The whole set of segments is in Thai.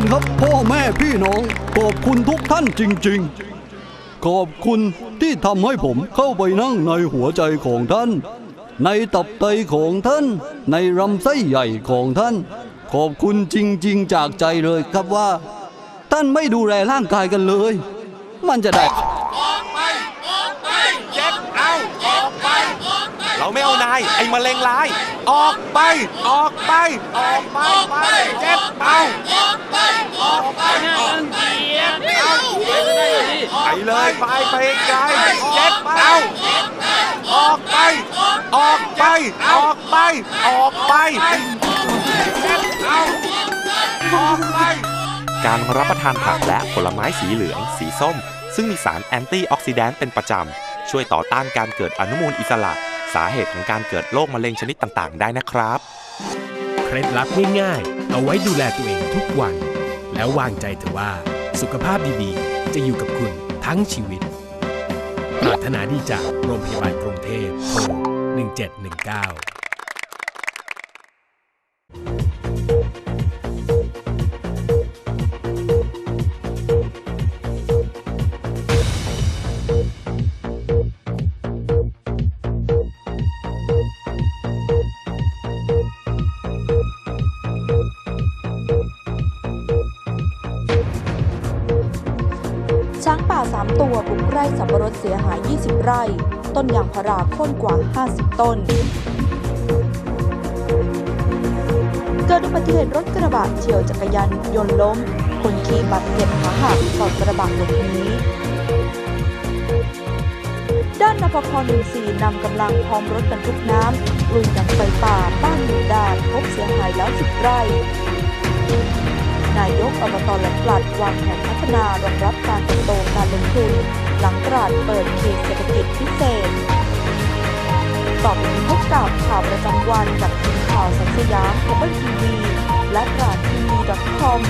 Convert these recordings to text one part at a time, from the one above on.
คุณครับพ่อแม่พี่น้อง ขอบคุณทุกท่านจริง ๆ ขอบคุณที่ทำให้ผมเข้าไปนั่งในหัวใจของท่าน ในตับไตของท่าน ในลำไส้ใหญ่ของท่าน ขอบคุณจริง ๆ จากใจเลยครับว่า ท่านไม่ดูแลร่างกายกันเลย มันจะได้ เจ็ดเอาออกไป เราไม่เอานาย ไอ้มะเร็งร้าย ออกไป ออกไป ออกไปไปเจ็ดเอาออกไป ออกไปออกไปไปเลยไปไปไกลเจ็ดเอาออกไป ออกไป ออกไป ออกไปเจ็ดเอาออกไปการรับประทานผักและผลไม้สีเหลือง สีส้ม ซึ่งมีสารแอนตี้ออกซิแดนต์เป็นประจำ ช่วยต่อต้านการเกิดอนุมูลอิสระ สาเหตุของการเกิดโรคมะเร็งชนิดต่างๆ ได้นะครับ เคล็ดลับง่ายๆ เอาไว้ดูแลตัวเองทุกวัน แล้ววางใจเถอะว่า สุขภาพดีๆ จะอยู่กับคุณทั้งชีวิตปรารถนาดีจากโรงพยาบาลกรุงเทพโทร1719 ต้นยางพาราโค่นกว่า 50 ต้น เกิดอุบัติเหตุรถกระบะเฉียวจักรยานยนต์ล้ม คนขี่บาดเจ็บขาหักก่อนกระบะหลบหนีด้านนปภ14นำกำลังพร้อมรถบรรทุกน้ำลุยดับไฟป่าบ้านหมู่ดานพบเสียหายแล้ว10ไร่ นายกอบตแหลมปลัดวางแผนพัฒนารองรับการเติบโตการลงทุน หลังตลาดเปิดเขตเศรษฐกิจพิเศษต่อไปนี้พบกับข่าวประจำวันจากทีมข่าวสัญญามเคเบิลทีวีและตราดทีวีดอทคอม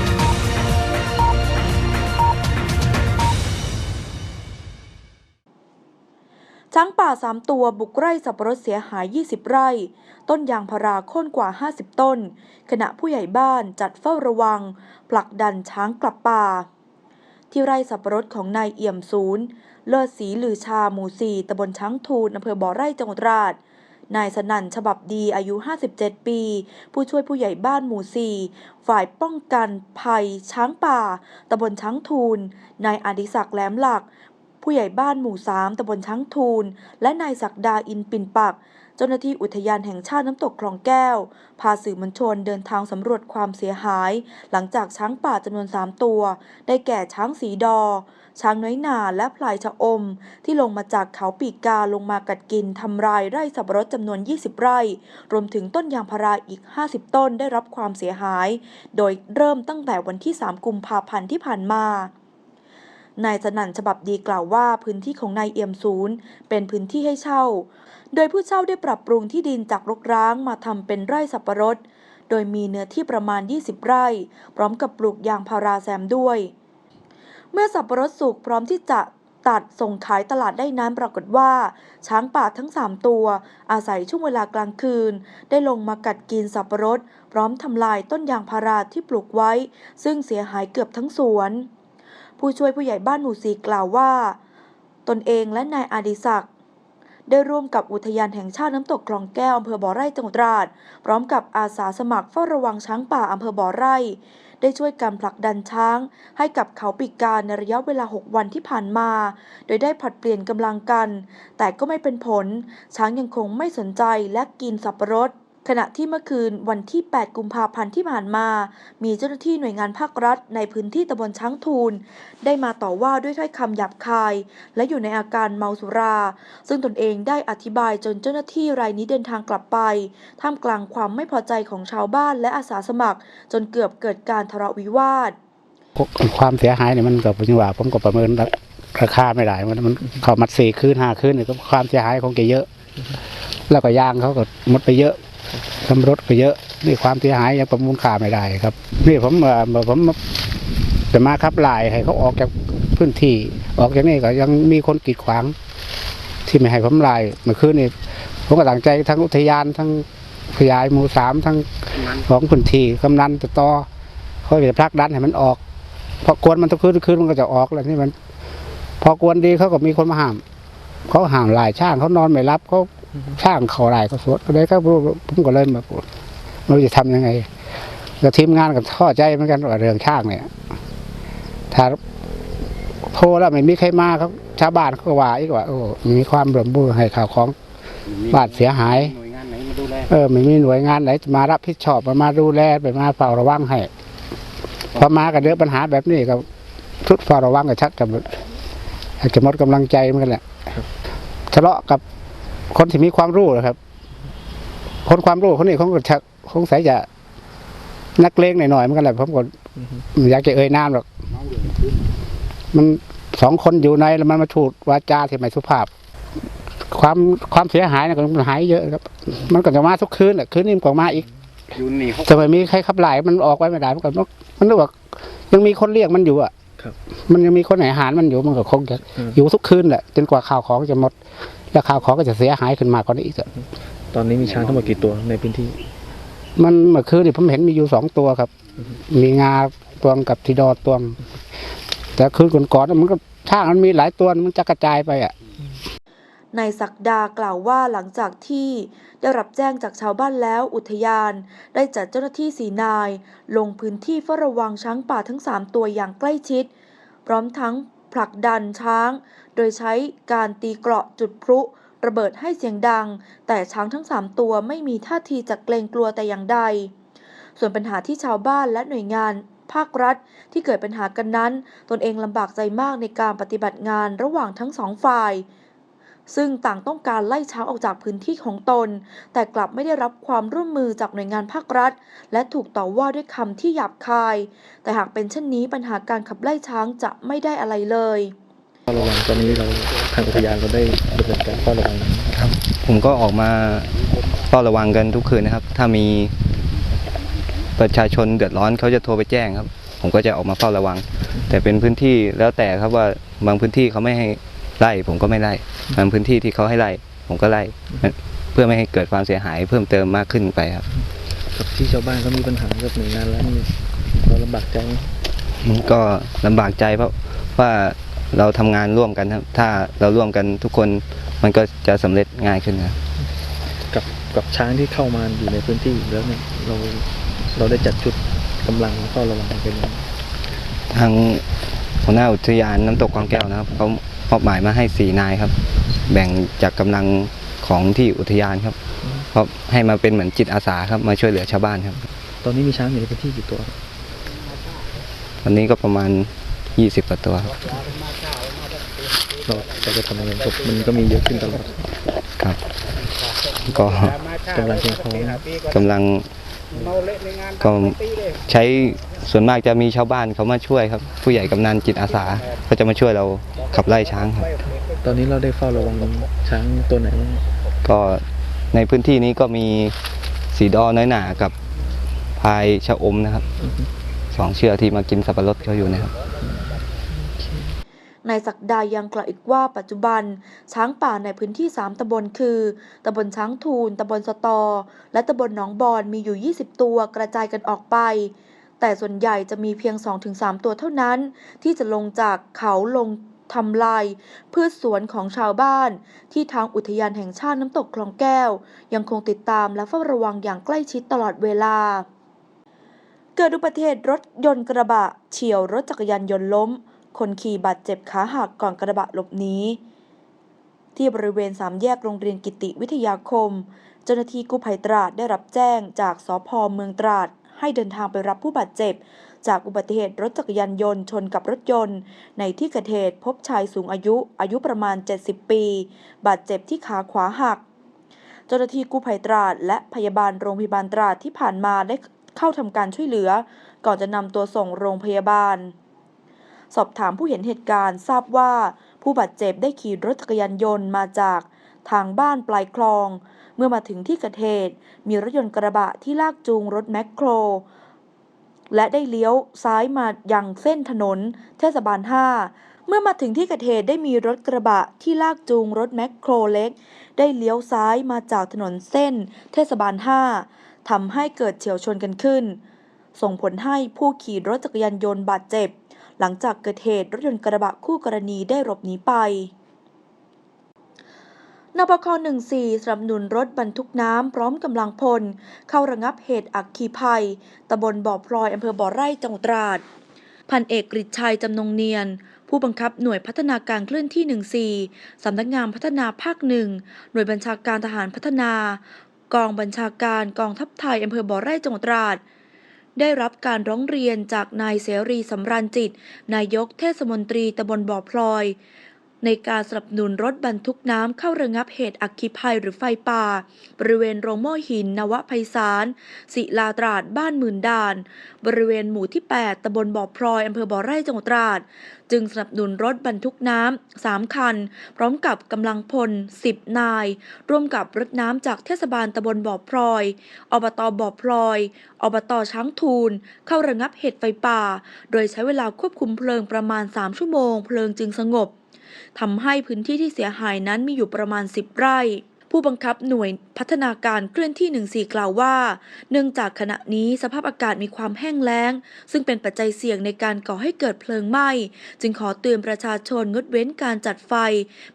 ช้างป่า 3 ตัวบุกไร่สับปะรดเสียหาย 20 ไร่ ต้นยางพาราโค่นกว่า 50 ต้น ขณะผู้ใหญ่บ้านจัดเฝ้าระวัง ผลักดันช้างกลับป่า ที่ไร่สับปะรดของนายเอี่ยมศูนย์ เลิศศรีลือชาหมู่สี่ตำบลช้างทูนอำเภอบ่อไร่จังหวัดราดนายสนั่นฉบับดีอายุ 57 ปี ผู้ช่วยผู้ใหญ่บ้านหมู่สี่ฝ่ายป้องกันภัยช้างป่าตำบลช้างทูนนายอดิศักดิ์แหลมหลัก ผู้ใหญ่บ้านหมู่สามตำบลช้างทูนและนายศักดาอินปินปัก เจ้าหน้าที่อุทยานแห่งชาติน้ำตกคลองแก้ว พาสื่อมวลชนเดินทางสำรวจความเสียหาย หลังจากช้างป่าจำนวน 3 ตัว ได้แก่ช้างสีดอ ช้างน้อยหนาและพลายชะอม ที่ลงมาจากเขาปีกกาลงมากัดกินทำลายไร่สับปะรดจำนวน 20 ไร่ รวมถึงต้นยางพาราอีก 50 ต้นได้รับความเสียหาย โดยเริ่มตั้งแต่วันที่ 3 กุมภาพันธ์ที่ผ่านมา นายสนั่นฉบับดีกล่าวว่าพื้นที่ของนายเอี่ยมศูนย์เป็นพื้นที่ให้เช่า โดยผู้เช่าได้ปรับปรุงที่ดินจากรกร้างมาทำเป็นไร่สับปะรด โดยมีเนื้อที่ประมาณ 20 ไร่ พร้อมกับปลูกยางพาราแซมด้วย เมื่อสับปะรดสุกพร้อมที่จะตัดส่งขายตลาดได้นั้นปรากฏว่า ช้างป่าทั้ง 3 ตัว อาศัยช่วงเวลากลางคืน ได้ลงมากัดกินสับปะรด พร้อมทำลายต้นยางพาราที่ปลูกไว้ ซึ่งเสียหายเกือบทั้งสวน ผู้ช่วยผู้ใหญ่บ้านหมู่สีกล่าวว่า ตนเองและนายอดิศักดิ์ได้ร่วมกับอุทยานแห่งชาติน้ำตกคลองแก้วอำเภอบ่อไร่จังหวัดตราด พร้อมกับอาสาสมัครเฝ้าระวังช้างป่าอำเภอบ่อไร่ ได้ช่วยกันผลักดันช้าง ให้กับเขาปีกการในระยะเวลา 6 วันที่ผ่านมา โดยได้ผัดเปลี่ยนกำลังกัน แต่ก็ไม่เป็นผล ช้างยังคงไม่สนใจและกินสับปะรด ขณะที่เมื่อคืนวันที่ 8 กุมภาพันธ์ที่ผ่านมา มีเจ้าหน้าที่หน่วยงานภาครัฐ ในพื้นที่ตำบลช้างทูลได้มาต่อว่าด้วยถ้อยคำหยาบคาย และอยู่ในอาการเมาสุรา ซึ่งตนเองได้อธิบายจนเจ้าหน้าที่รายนี้เดินทางกลับไป ท่ามกลางความไม่พอใจของชาวบ้านและอาสาสมัคร จนเกือบเกิดการทะเลาะวิวาท ความเสียหายเนี่ยมันกับจังหวะผมก็ประเมินราคาไม่ได้มันมันเขามัดสี่คืนห้าคืนเนี่ยก็ความเสียหายคงจะเยอะ แล้วก็ยางเขาก็หมดไปเยอะ ทำรถก็เยอะนี่ความเสียหายยังประมูลค่าไม่ได้ครับ นี่ผมเอ่อผมจะมาขับไล่ให้เขาออกจากพื้นที่ ออกจากนี่ก็ยังมีคนกีดขวาง ที่ไม่ให้ผมไล่เมื่อคืนนี่ผมก็ตั้งใจทั้งอุทยานทั้งขยายหมู่สามทั้งของพื้นที่กำนันตต่อเขาจะผลักดันให้มันออกพอกวนมันทุกคืนทุกคืนมันก็จะออกแล้วนี่มัน พอกวนดีเขาก็มีคนมาห้ามเขาห้ามหลายช่างเขานอนไม่รับเขา ช่างเขาหลายเขาสวดก็เลยก็ผมก็เลยแบบไม่รู้จะทำยังไงแล้วทีมงานกับท้อใจเหมือนกันว่าเรื่องช่างเนี่ยถ้าโทรแล้วไม่มีใครมาเขาชาวบ้านเขาก็ว่าอีกว่าโอ้มีความร่วมมือให้ข่าวของบ้านเสียหายหน่วยงานไหนมาดูแลเออไม่มีหน่วยงานไหนจะมารับผิดชอบมามาดูแลไปมาเฝ้าระวังให้พอมากับเดือปัญหาแบบนี้ก็ทุกเฝ้าระวังกับชักจะจะหมดกำลังใจเหมือนกันแหละทะเลาะกับ คนที่มีความรู้นะครับ คนความรู้คนนี้เขาก็ชักคงใส่จะนักเลงหน่อยๆเหมือนกันแหละผมก็ไม่อยากจะเอ่ยนามหรอกมันสองคนอยู่ในแล้วมันมาถูดวาจาที่ไม่สุภาพ ความความเสียหายเนี่ยก็มันหายเยอะครับ มันก็จะมาทุกคืนแหละคืนนี้มันก็มาอีกอยู่นี่เขาแต่ไม่มีใครขับไล่มันออกไว้ไม่ได้มันก็มันนึกว่ายังมีคนเรียกมันอยู่อะครับมันยังมีคนไหนหารมันอยู่มันก็คงจะอืมอยู่ทุกคืนแหละจนกว่าข่าวของจะหมด แล้วข่าวของก็จะเสียหายขึ้นมากกว่านี้อีกอะตอนนี้มีช้างทั้งหมดกี่ตัวในพื้นที่ มันเมื่อคืนนี่ผมเห็นมีอยู่สองตัวครับ มีงาตวงกับทีดอตวง แต่คืนก่อนๆมันก็ช่างมันมีหลายตัวมันจะกระจายไปอะนายศักดากล่าวว่าหลังจากที่ได้รับแจ้งจากชาวบ้านแล้วอุทยาน ได้จัดเจ้าหน้าที่สีนาย ลงพื้นที่เฝ้าระวังช้างป่าทั้ง 3 ตัวอย่างใกล้ชิด พร้อมทั้ง ผลักดันช้าง โดยใช้การตีเกราะจุดพลุ ระเบิดให้เสียงดัง แต่ช้างทั้ง 3 ตัวไม่มีท่าทีจะเกรงกลัวแต่อย่างใด ส่วนปัญหาที่ชาวบ้านและหน่วยงานภาครัฐที่เกิดปัญหากันนั้น ตนเองลำบากใจมากในการปฏิบัติงานระหว่างทั้งสองฝ่าย ซึ่งต่างต้องการไล่ช้างออกจากพื้นที่ของตน แต่กลับไม่ได้รับความร่วมมือจากหน่วยงานภาครัฐ และถูกต่อว่าด้วยคำที่หยาบคาย แต่หากเป็นเช่นนี้ปัญหาการขับไล่ช้างจะไม่ได้อะไรเลยเฝ้าระวังตอนนี้เราทางอุทยานเราได้ดำเนินการเฝ้าระวังครับ ผมก็ออกมาเฝ้าระวังกันทุกคืนนะครับ ถ้ามีประชาชนเดือดร้อนเขาจะโทรไปแจ้งครับ ผมก็จะออกมาเฝ้าระวัง แต่เป็นพื้นที่แล้วแต่ครับว่าบางพื้นที่เขาไม่ให้ ไล่ผมก็ไม่ไล่บางพื้นที่ที่เขาให้ไล่ผมก็ไล่เพื่อไม่ให้เกิดความเสียหายเพิ่มเติมมากขึ้นไปครับกับที่ชาวบ้านเขามีปัญหากับหน่วยงานแล้วนี่เราลำบากใจไหมก็ลำบากใจเพราะว่าเราทำงานร่วมกันครับ ถ้าเราร่วมกันทุกคนมันก็จะสำเร็จง่ายขึ้นครับกับกับช้างที่เข้ามาอยู่ในพื้นที่แล้วเนี่ยเราเราได้จัดชุดกำลังเฝ้าระวังเป็นยังไงทางหัวหน้าอุทยานน้ำตกกวางแก้วนะครับเขา มอบหมายมาให้สี่นายครับ แบ่งจากกำลังของที่อุทยานครับเพราะให้มาเป็นเหมือนจิตอาสาครับมาช่วยเหลือชาวบ้านครับ ตอนนี้มีช้างอยู่ในพื้นที่กี่ตัววันนี้ก็ประมาณ20กว่าตัวครับเราเราจะทำยังไงครับมันก็มีเยอะขึ้นตลอดครับ ก็ กำลังเพียงพอ กำลัง ก็ใช้ส่วนมากจะมีชาวบ้านเขามาช่วยครับ ผู้ใหญ่กำนันจิตอาสาก็จะมาช่วยเราขับไล่ช้างครับ ตอนนี้เราได้เฝ้าระวังช้างตัวไหนบ้างก็ในพื้นที่นี้ก็มีสีดอน้อยหนากับพายชะอมนะครับสองเชือกที่มากินสับปะรดเขาอยู่นะครับ นายศักดายังกล่าวอีกว่าปัจจุบัน ช้างป่าในพื้นที่ 3ตำบลคือตำบลช้างทูลตำบลสตอ และตำบลหนองบอนมีอยู่ 20 ตัวกระจายกันออกไป แต่ส่วนใหญ่จะมีเพียง 2-3 ตัวเท่านั้น ที่จะลงจากเขาลงทำลายพืชสวนของชาวบ้าน ที่ทางอุทยานแห่งชาติน้ำตกคลองแก้ว ยังคงติดตามและเฝ้าระวังอย่างใกล้ชิดตลอดเวลา เกิดอุบัติเหตุรถยนต์กระบะเฉียวรถจักรยานยนต์ล้ม คนขี่บาดเจ็บขาหักก่อนกระบะหลบหนีที่บริเวณสามแยกโรงเรียนกิติวิทยาคม เจ้าหน้าที่กู้ภัยตราดได้รับแจ้งจากสพเมืองตราด ให้เดินทางไปรับผู้บาดเจ็บ จากอุบัติเหตุรถจักรยานยนต์ชนกับรถยนต์ ในที่เกิดเหตุพบชายสูงอายุอายุประมาณ 70 ปี บาดเจ็บที่ขาขวาหัก เจ้าหน้าที่กู้ภัยตราด และพยาบาลโรงพยาบาลตราดที่ผ่านมาได้เข้าทำการช่วยเหลือ ก่อนจะนำตัวส่งโรงพยาบาล สอบถามผู้เห็นเหตุการณ์ทราบว่า ผู้บาดเจ็บได้ขี่รถจักรยานยนต์มาจากทางบ้านปลายคลอง เมื่อมาถึงที่เกิดเหตุมีรถยนต์กระบะที่ลากจูงรถแมคโคร และได้เลี้ยวซ้ายมายังเส้นถนน เทศบาล 5 เมื่อมาถึงที่เกิดเหตุได้มีรถกระบะที่ลากจูงรถแมคโครเล็ก ได้เลี้ยวซ้ายมาจากถนนเส้น เทศบาล 5ทำให้เกิดเฉียวชนกันขึ้น ส่งผลให้ผู้ขี่รถจักรยานยนต์บาดเจ็บ หลังจากเกิดเหตุรถยนต์กระบะคู่กรณีได้หลบหนีไปนปค14สนับสนุนรถบรรทุกน้ำพร้อมกำลังพล เข้าระงับเหตุอัคคีภัย ตำบลบ่อพลอยอำเภอบ่อไร่จังหวัดตราด พันเอกกฤษชัยจำนงเนียน ผู้บังคับหน่วยพัฒนาการเคลื่อนที่ 14สำนักงานพัฒนาภาคหนึ่ง หน่วยบัญชาการทหารพัฒนา กองบัญชาการกองทัพไทยอำเภอบ่อไร่จังหวัดตราด ได้รับการร้องเรียนจากนายเสรีสำราญจิต นายกเทศมนตรีตำบลบ่อพลอย ในการสนับสนุนรถบรรทุกน้ำเข้าระงับเหตุอัคคีภัยหรือไฟป่า บริเวณโรงโม่หิน นวไพศาลศิลาตราดบ้านหมื่นด่าน บริเวณหมู่ที่ 8ตำบลบ่อพลอยอำเภอบ่อไร่จังหวัดตราด จึงสนับสนุนรถบรรทุกน้ำสามคัน พร้อมกับกำลังพล 10 นาย ร่วมกับรถน้ำจากเทศบาลตำบลบ่อพลอยอบตบ่อพลอยอบตช้างทูลเข้าระงับเหตุไฟป่า โดยใช้เวลาควบคุมเพลิงประมาณ 3 ชั่วโมง เพลิงจึงสงบ ทำให้พื้นที่ที่เสียหายนั้นมีอยู่ประมาณ 10 ไร่ ผู้บังคับหน่วยพัฒนาการเคลื่อนที่ 14 กล่าวว่า เนื่องจากขณะนี้สภาพอากาศมีความแห้งแล้ง ซึ่งเป็นปัจจัยเสี่ยงในการก่อให้เกิดเพลิงไหม้ จึงขอเตือนประชาชนงดเว้นการจัดไฟ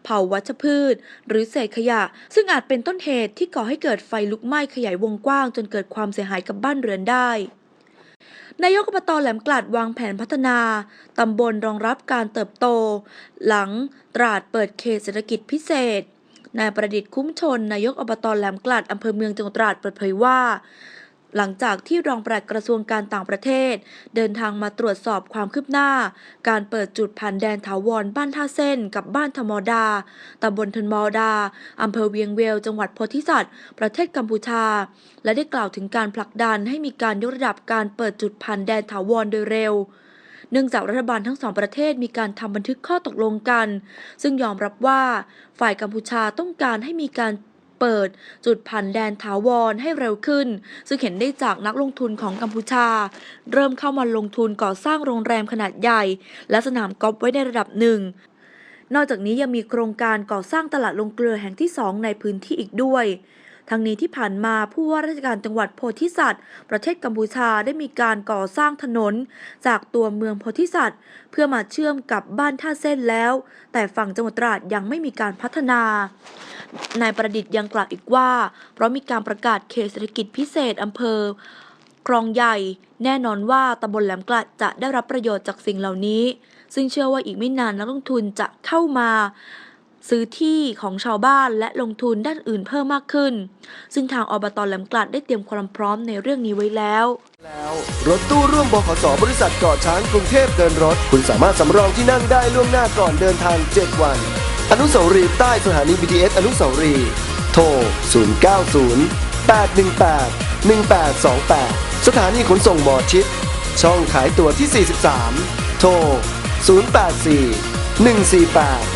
เผาวัชพืช หรือเศษขยะ ซึ่งอาจเป็นต้นเหตุที่ก่อให้เกิดไฟลุกไหม้ขยายวงกว้าง จนเกิดความเสียหายกับบ้านเรือนได้ นายกอบตแหลมกลัดวางแผนพัฒนาตำบลรองรับการเติบโต หลังตราดเปิดเขตเศรษฐกิจพิเศษนายประดิษฐ์คุ้มชน นายกอบตแหลมกลัดอำเภอเมืองจังหวัดตราดเปิดเผยว่า หลังจากที่รองปลัดกระทรวงการต่างประเทศ เดินทางมาตรวจสอบความคืบหน้า การเปิดจุดผ่านแดนถาวรบ้านท่าเส้นกับบ้านธมอดาตำบลทนมอดาอำเภอเวียงเวล จังหวัดโพธิสัตว์ ประเทศกัมพูชา และได้กล่าวถึงการผลักดันให้มีการยกระดับการเปิดจุดผ่านแดนถาวรโดยเร็วเนื่องจากรัฐบาลทั้งสองประเทศมีการทำบันทึกข้อตกลงกัน ซึ่งยอมรับว่าฝ่ายกัมพูชาต้องการให้มีการ เปิด จุดผ่านแดนถาวรให้เร็วขึ้น ซึ่งเห็นได้จากนักลงทุนของกัมพูชา เริ่มเข้ามาลงทุนก่อสร้างโรงแรมขนาดใหญ่ และสนามกอล์ฟไว้ในระดับหนึ่งนอกจากนี้ยังมีโครงการก่อสร้างตลาดลงเกลือแห่งที่สองในพื้นที่อีกด้วย ทั้งนี้ที่ผ่านมาผู้ว่าราชการจังหวัดโพธิสัตว์ ประเทศกัมพูชาได้มีการก่อสร้างถนน จากตัวเมืองโพธิสัตว์ เพื่อมาเชื่อมกับบ้านท่าเส้นแล้ว แต่ฝั่งจังหวัดตราดยังไม่มีการพัฒนานายประดิษฐ์ยังกล่าวอีกว่า เพราะมีการประกาศเขตเศรษฐกิจพิเศษอำเภอคลองใหญ่ แน่นอนว่าตำบลแหลมกลัดจะได้รับประโยชน์จากสิ่งเหล่านี้ ซึ่งเชื่อว่าอีกไม่นานนักลงทุนจะเข้ามา ซื้อที่ของชาวบ้านและลงทุนด้านอื่นเพิ่มมากขึ้น ซึ่งทางอบตแหลมกลัดได้เตรียมความพร้อมในเรื่องนี้ไว้แล้วแล้วรถตู้ร่วมบขสบริษัทเกาะช้างกรุงเทพเดินรถ คุณสามารถสำรองที่นั่งได้ล่วงหน้าก่อนเดินทาง 7 วัน อนุสาวรีย์ใต้สถานี BTS อนุสาวรีย์โทร 090 818 1828 สถานีขนส่งหมอชิด ช่องขายตั๋วที่ 43 โทร 084 148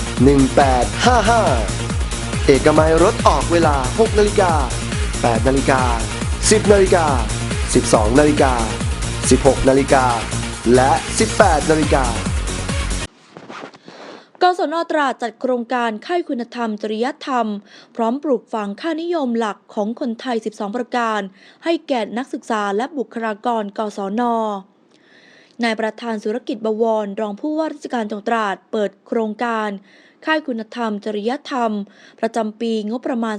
1855 เอกมัยรถออกเวลา 6นาฬิกา8นาฬิกา 10นาฬิกา 12นาฬิกา 16นาฬิกา และ 18นาฬิกากศนตราจัดโครงการค่ายคุณธรรม จริยธรรม พร้อมปลูกฝังค่านิยมหลักของคนไทย 12 ประการ ให้แก่นักศึกษาและบุคลากร กศนนายประธานสุรกิจบวร รองผู้ว่าราชการจังหวัดตราด เปิดโครงการ ค่ายคุณธรรม จริยธรรม ประจำปีงบประมาณ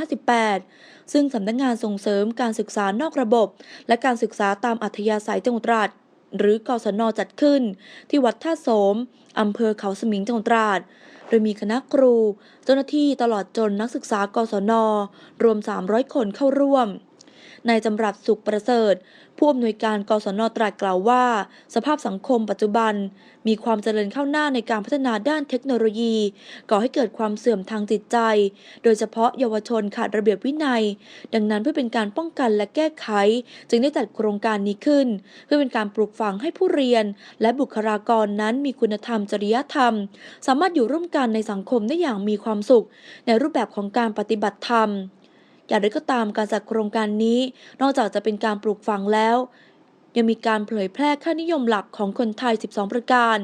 2558 ซึ่งสำนักงานส่งเสริมการศึกษานอกระบบ และการศึกษาตามอัธยาศัยจังหวัดตราดหรือกศนจัดขึ้น ที่วัดท่าโสม อำเภอเขาสมิงจังหวัดตราด โดยมีคณะครู เจ้าหน้าที่ตลอดจนนักศึกษากศนรวม 300 คนเข้าร่วม นายจำรัดสุขประเสริฐ ผู้อำนวยการกศนตราดกล่าวว่า สภาพสังคมปัจจุบัน มีความเจริญเข้าหน้าในการพัฒนาด้านเทคโนโลยี ก่อให้เกิดความเสื่อมทางจิตใจ โดยเฉพาะเยาวชนขาดระเบียบวินัย ดังนั้นเพื่อเป็นการป้องกันและแก้ไข จึงได้จัดโครงการนี้ขึ้น เพื่อเป็นการปลูกฝังให้ผู้เรียน และบุคลากรนั้นมีคุณธรรมจริยธรรม สามารถอยู่ร่วมกันในสังคมได้อย่างมีความสุข ในรูปแบบของการปฏิบัติธรรม อย่างไรก็ตามการจัดโครงการนี้ นอกจากจะเป็นการปลูกฝังแล้ว ยังมีการเผยแพร่ค่านิยมหลักของคนไทย 12 ประการ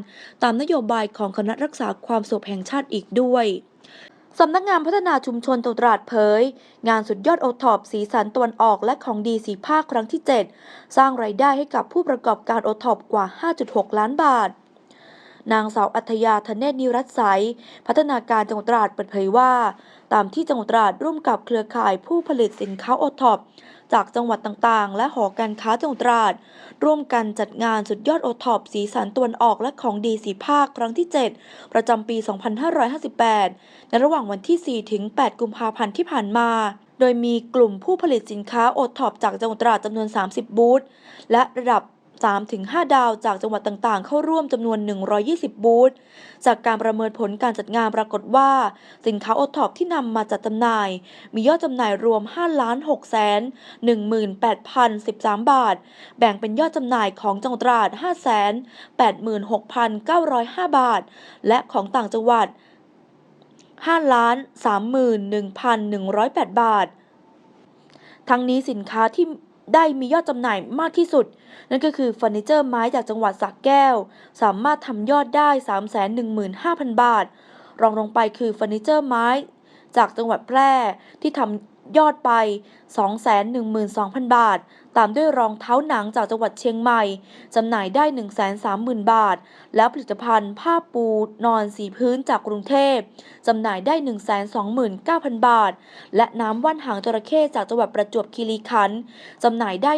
ตามนโยบายของคณะรักษาความสงบแห่งชาติอีกด้วยสำนักงานพัฒนาชุมชนตราดเผย งานสุดยอดโอท็อปสีสันตะวันออกและของดีสีภาคครั้งที่ 7 สร้างไรายได้ให้กับผู้ประกอบการโอท็อปกว่า 5.6 ล้านบาท นางสาวอัธยาธเนศนิรัตน์ใสพัฒนาการจังหวัดตราดเปิดเผยว่า ตามที่จังหวัดตราดร่วมกับเครือข่ายผู้ผลิตสินค้าโอท็อปจากจังหวัดต่างๆ และหอการค้าจังหวัดตราดร่วมกันจัดงานสุดยอดโอท็อปสีสันตวนออกและของดีสีภาคครั้งที่ 7 ประจำปี 2558 ในระหว่างวันที่ 4 ถึง 8 กุมภาพันธ์ที่ผ่านมาโดยมีกลุ่มผู้ผลิตสินค้าโอท็อปจากจังหวัดตราดจำนวน 30 บูธ และระดับ 3-5 ดาวจากจังหวัดต่างๆ เข้าร่วมจำนวน 120 บูธ จากการประเมินผลการจัดงานปรากฏว่า สินค้าโอท็อปที่นำมาจัดจำหน่าย มียอดจำหน่ายรวม 5 ล้าน6แสน18,013 บาท แบ่งเป็นยอดจำหน่ายของจังหวัดตราด5แสน86,905 บาท และของต่างจังหวัด 5 ล้าน 31,108 บาท ทั้งนี้สินค้าที่ ได้มียอดจำหน่ายมากที่สุด นั่นก็คือเฟอร์นิเจอร์ไม้จากจังหวัดสระแก้ว สามารถทำยอดได้ 315,000 บาท รองลงไปคือเฟอร์นิเจอร์ไม้จากจังหวัดแพร่ที่ทำ ยอดไป 212,000 บาท ตามด้วยรองเท้าหนังจากจังหวัดเชียงใหม่ จำหน่ายได้ 130,000 บาท แล้วผลิตภัณฑ์ผ้าปูนอนสีพื้นจากกรุงเทพ จำหน่ายได้ 129,000 บาท และน้ำว่านหางจระเข้จากจังหวัดประจวบคีรีขันธ์ จำหน่ายได้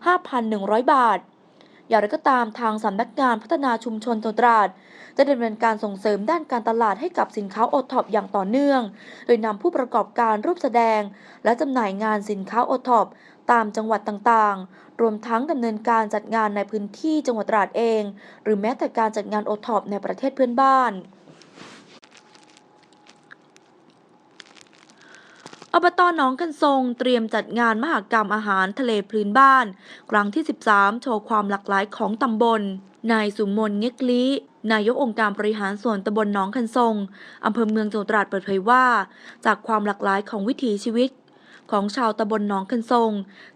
1,5,100 บาท อย่างไรก็ตามทางสำนักงานพัฒนาชุมชนจังหวัดตราดจะดำเนินการส่งเสริมด้านการตลาดให้กับสินค้าโอท็อปอย่างต่อเนื่อง โดยนำผู้ประกอบการรูปแสดง และจำหน่ายงานสินค้าโอท็อปตามจังหวัดต่างๆ รวมทั้งดำเนินการจัดงานในพื้นที่จังหวัดตราดเอง หรือแม้แต่การจัดงานโอท็อปในประเทศเพื่อนบ้าน อบตหนองกันทรงเตรียมจัดงานมหกรรมอาหารทะเลพื้นบ้าน ครั้งที่ 13 โชว์ความหลากหลายของตำบล นายสุมนเง็กลีนายกองค์การบริหารส่วนตำบลหนองคันทรงอำเภอเมืองจังหวัดตราดเปิดเผยว่า จากความหลากหลายของวิถีชีวิตของชาวตำบลหนองคันทรง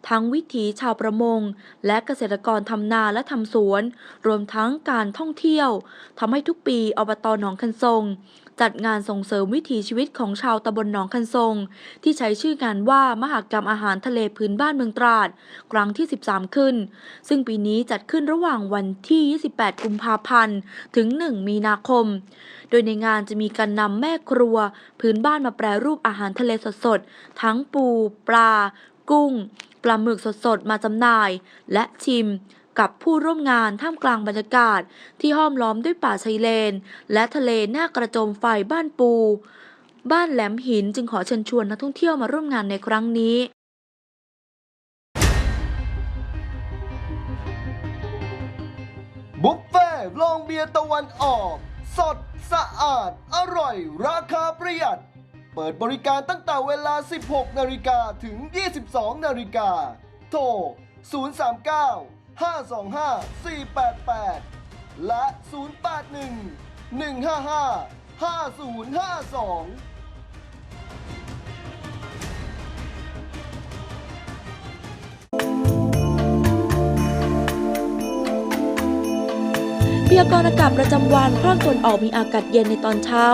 ทั้งวิถีชาวประมง และเกษตรกรทำนาและทำสวน รวมทั้งการท่องเที่ยวทำให้ทุกปีอบตหนองคันทรง จัดงานส่งเสริมวิถีชีวิตของชาวตำบลหนองคันทรง ที่ใช้ชื่องานว่ามหากรรมอาหารทะเลพื้นบ้านเมืองตราด ครั้งที่ 13 ขึ้น ซึ่งปีนี้จัดขึ้นระหว่างวันที่ 28 กุมภาพันธ์ถึง 1 มีนาคม โดยในงานจะมีการนำแม่ครัว พื้นบ้านมาแปรรูปอาหารทะเลสดๆ ทั้งปู ปลา กุ้ง ปลาหมึกสดๆ มาจำหน่าย และชิม กับผู้ร่วมงานท่ามกลางบรรยากาศ ที่ห้อมล้อมด้วยป่าชายเลน และทะเลหน้ากระโจมไฟบ้านปู บ้านแหลมหินจึงขอเชิญชวนนักท่องเที่ยวมาร่วมงานในครั้งนี้บุฟเฟ่ต์โรงเบียร์ตะวันออก สดสะอาด อร่อย ราคาประหยัด เปิดบริการตั้งแต่เวลา 16 นาฬิกาถึง 22 นาฬิกาโทร 039 525 488 และ 081 155 5052พยากรณ์อากาศประจำวันภาคตะวันออกมีอากาศเย็นในตอนเช้า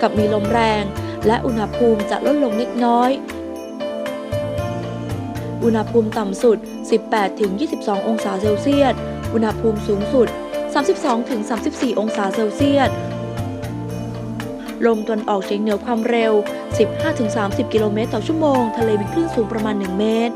กับมีลมแรง และอุณหภูมิจะลดลงเล็กน้อย อุณหภูมิต่ำสุด 18-22 องศาเซลเซียส อุณหภูมิสูงสุด 32-34 องศาเซลเซียส ลมตะวันออกเฉียงเหนือความเร็ว 15-30 กิโลเมตรต่อชั่วโมง ทะเลมีคลื่นสูงประมาณ 1 เมตร